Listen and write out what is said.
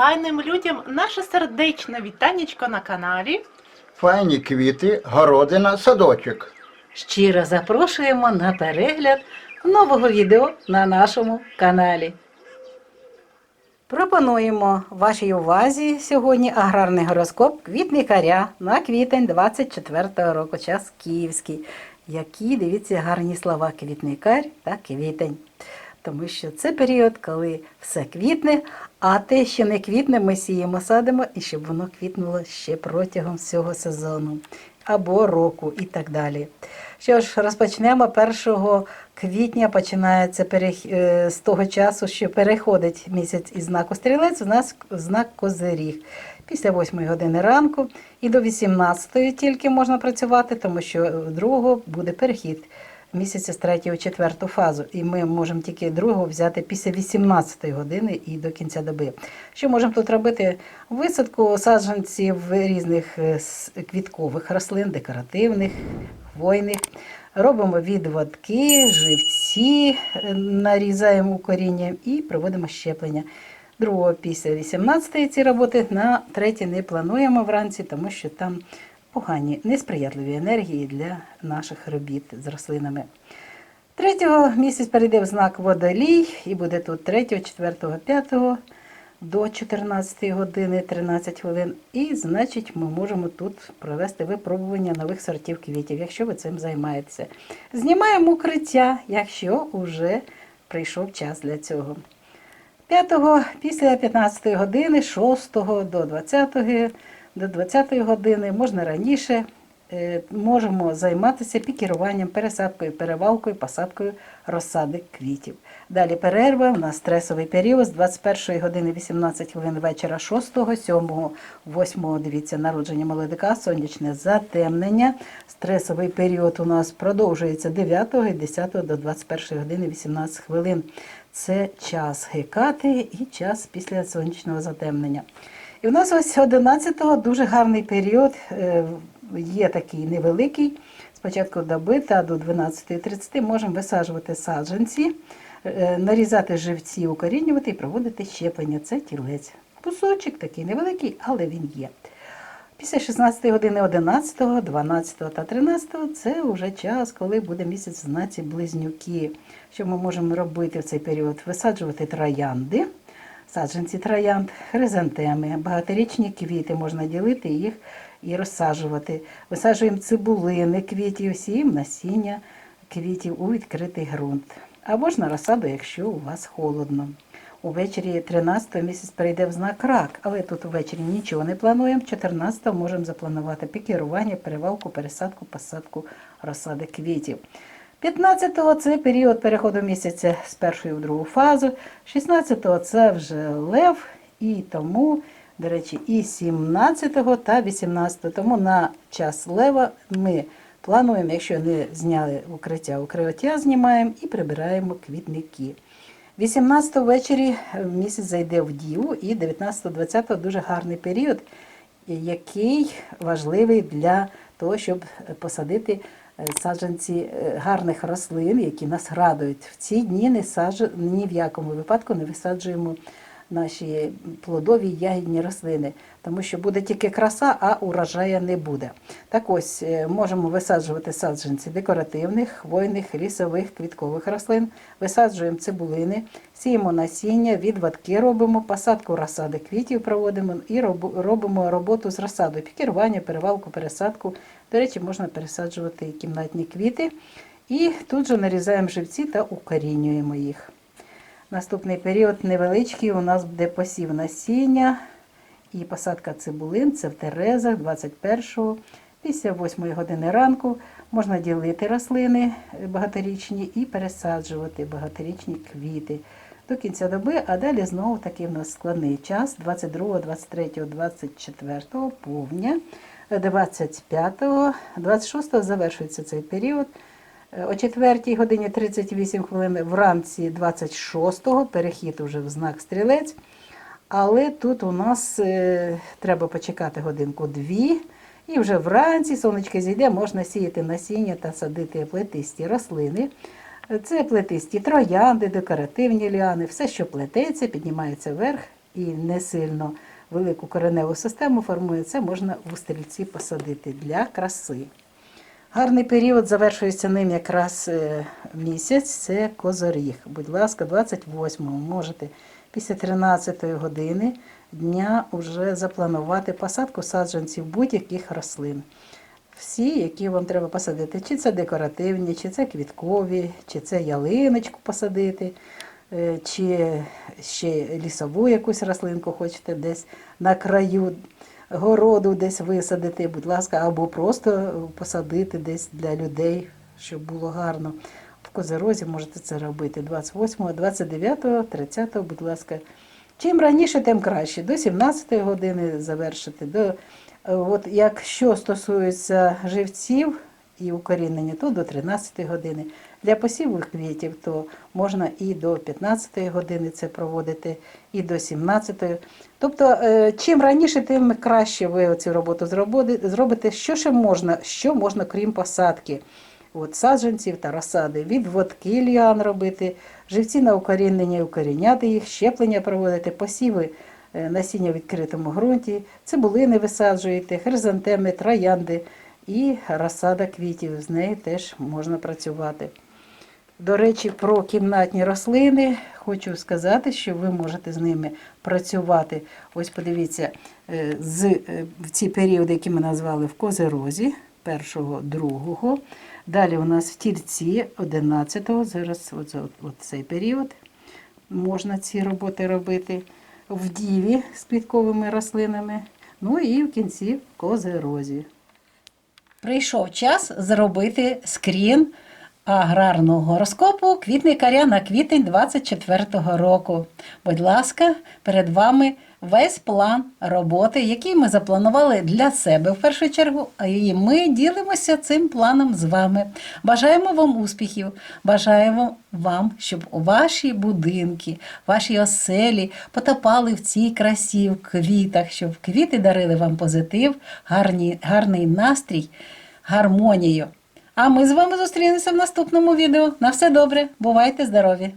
файним людям наше сердечне вітанечко на каналі. Файні квіти, городина, садочок. Щиро запрошуємо на перегляд нового відео на нашому каналі. Пропонуємо вашій увазі сьогодні аграрний гороскоп квітникаря на квітень 24-го року, час київський. Які, дивіться, гарні слова квітникар та квітень. Тому що це період, коли все квітне, а те, що не квітне, ми сіємо, садимо, і щоб воно квітнуло ще протягом всього сезону або року і так далі. Що ж, розпочнемо 1 квітня, починається перех... е, з того часу, що переходить місяць із знаку стрілець в нас знак Козиріг. Після 8 години ранку і до 18 тільки можна працювати, тому що 2 буде перехід місяця з 3 в 4 фазу. І ми можемо тільки другого взяти після 18 години і до кінця доби. Що можемо тут робити? Висадку саджанців різних е, квіткових рослин, декоративних, хвойних. Робимо відводки, живці, е, нарізаємо коріння і проводимо щеплення. Другого після 18-ї ці роботи на третій не плануємо вранці, тому що там погані, несприятливі енергії для наших робіт з рослинами. Третього місяць перейде в знак водолій і буде тут 3, 4, 5 до 14 години 13 хвилин. І значить ми можемо тут провести випробування нових сортів квітів, якщо ви цим займаєтеся. Знімаємо укриття, якщо вже прийшов час для цього. 5 після 15 години, 6 до 20 до 20 години, можна раніше, е, можемо займатися пікіруванням, пересадкою, перевалкою, посадкою розсади квітів. Далі перерва, у нас стресовий період з 21 години 18 хвилин вечора 6, 7, 8, дивіться, народження молодика, сонячне затемнення. Стресовий період у нас продовжується 9 і 10 до 21 години 18 хвилин. Це час гекати і час після сонячного затемнення. І у нас ось 11-го дуже гарний період, е, є такий невеликий. Спочатку доби та до 12.30 можемо висаджувати саджанці, е, нарізати живці, укорінювати і проводити щеплення. Це тілець. Кусочок такий невеликий, але він є. Після 16 години 11, 12 та 13 це вже час, коли буде місяць в знаці близнюки. Що ми можемо робити в цей період? Висаджувати троянди, саджанці троянд, хризантеми, багаторічні квіти можна ділити їх і розсаджувати. Висаджуємо цибулини квітів, сіємо насіння квітів у відкритий ґрунт. Або ж на розсаду, якщо у вас холодно. Увечері 13 місяць перейде в знак рак, але тут увечері нічого не плануємо. 14 можемо запланувати пікірування, перевалку, пересадку, посадку розсади квітів. 15-го це період переходу місяця з першої в другу фазу. 16-го це вже лев, і тому, до речі, і 17-го та 18-го. Тому на час лева ми плануємо, якщо не зняли укриття, укриття знімаємо і прибираємо квітники. 18 ввечері е, місяць зайде в діву і 19-20 дуже гарний період, який важливий для того, щоб посадити саджанці е, гарних рослин, які нас радують. В ці дні не саж... ні в якому випадку не висаджуємо наші плодові ягідні рослини, тому що буде тільки краса, а урожаю не буде. Так ось е, можемо висаджувати саджанці декоративних, хвойних, лісових, квіткових рослин, висаджуємо цибулини, сіємо насіння, відвадки робимо, посадку розсади квітів проводимо і робимо роботу з розсадою, пікірування, перевалку, пересадку. До речі, можна пересаджувати кімнатні квіти. І тут же нарізаємо живці та укорінюємо їх. Наступний період невеличкий, у нас буде посів насіння і посадка цибулин, це в Терезах 21-го. Після 8 години ранку. Можна ділити рослини багаторічні і пересаджувати багаторічні квіти до кінця доби, а далі знову такий в нас складний час. 22, 23, 24 повня, 25, 26 завершується цей період. О 4 годині 38 хвилин вранці 26-го перехід уже в знак стрілець. Але тут у нас е, треба почекати годинку-дві. І вже вранці сонечко зійде, можна сіяти насіння та садити плетисті рослини. Це плетисті троянди, декоративні ліани, все, що плететься, піднімається вверх і не сильно велику кореневу систему формує, це можна в стрільці посадити для краси. Гарний період завершується ним якраз е, місяць, це козоріг. Будь ласка, 28-го можете після 13-ї години дня вже запланувати посадку саджанців будь-яких рослин. Всі, які вам треба посадити, чи це декоративні, чи це квіткові, чи це ялиночку посадити, е, чи ще лісову якусь рослинку хочете десь на краю городу десь висадити, будь ласка, або просто посадити десь для людей, щоб було гарно. В Козерозі можете це робити 28, 29, 30, будь ласка. Чим раніше, тим краще. До 17 години завершити. До, от якщо стосується живців і укорінення, то до 13 години. Для посіву квітів то можна і до 15 години це проводити, і до 17. Тобто, е, чим раніше, тим краще ви цю роботу зробите. Що ще можна, що можна, крім посадки? От, саджанців та розсади, відводки ліан робити, живці на укорінення, укоріняти їх, щеплення проводити, посіви е, насіння в відкритому ґрунті, цибулини висаджуєте, хризантеми, троянди і розсада квітів. З нею теж можна працювати. До речі, про кімнатні рослини хочу сказати, що ви можете з ними працювати. Ось подивіться, е, з, е, в ці періоди, які ми назвали в козерозі, першого, другого. Далі у нас в тільці 11-го, зараз от, цей період можна ці роботи робити. В діві з квітковими рослинами, ну і в кінці в козерозі. Прийшов час зробити скрін аграрного гороскопу квітникаря на квітень 24-го року. Будь ласка, перед вами весь план роботи, який ми запланували для себе в першу чергу, і ми ділимося цим планом з вами. Бажаємо вам успіхів, бажаємо вам, щоб ваші будинки, ваші оселі потопали в цій красі, в квітах, щоб квіти дарили вам позитив, гарні, гарний настрій, гармонію. А ми з вами зустрінемося в наступному відео. На все добре, бувайте здорові!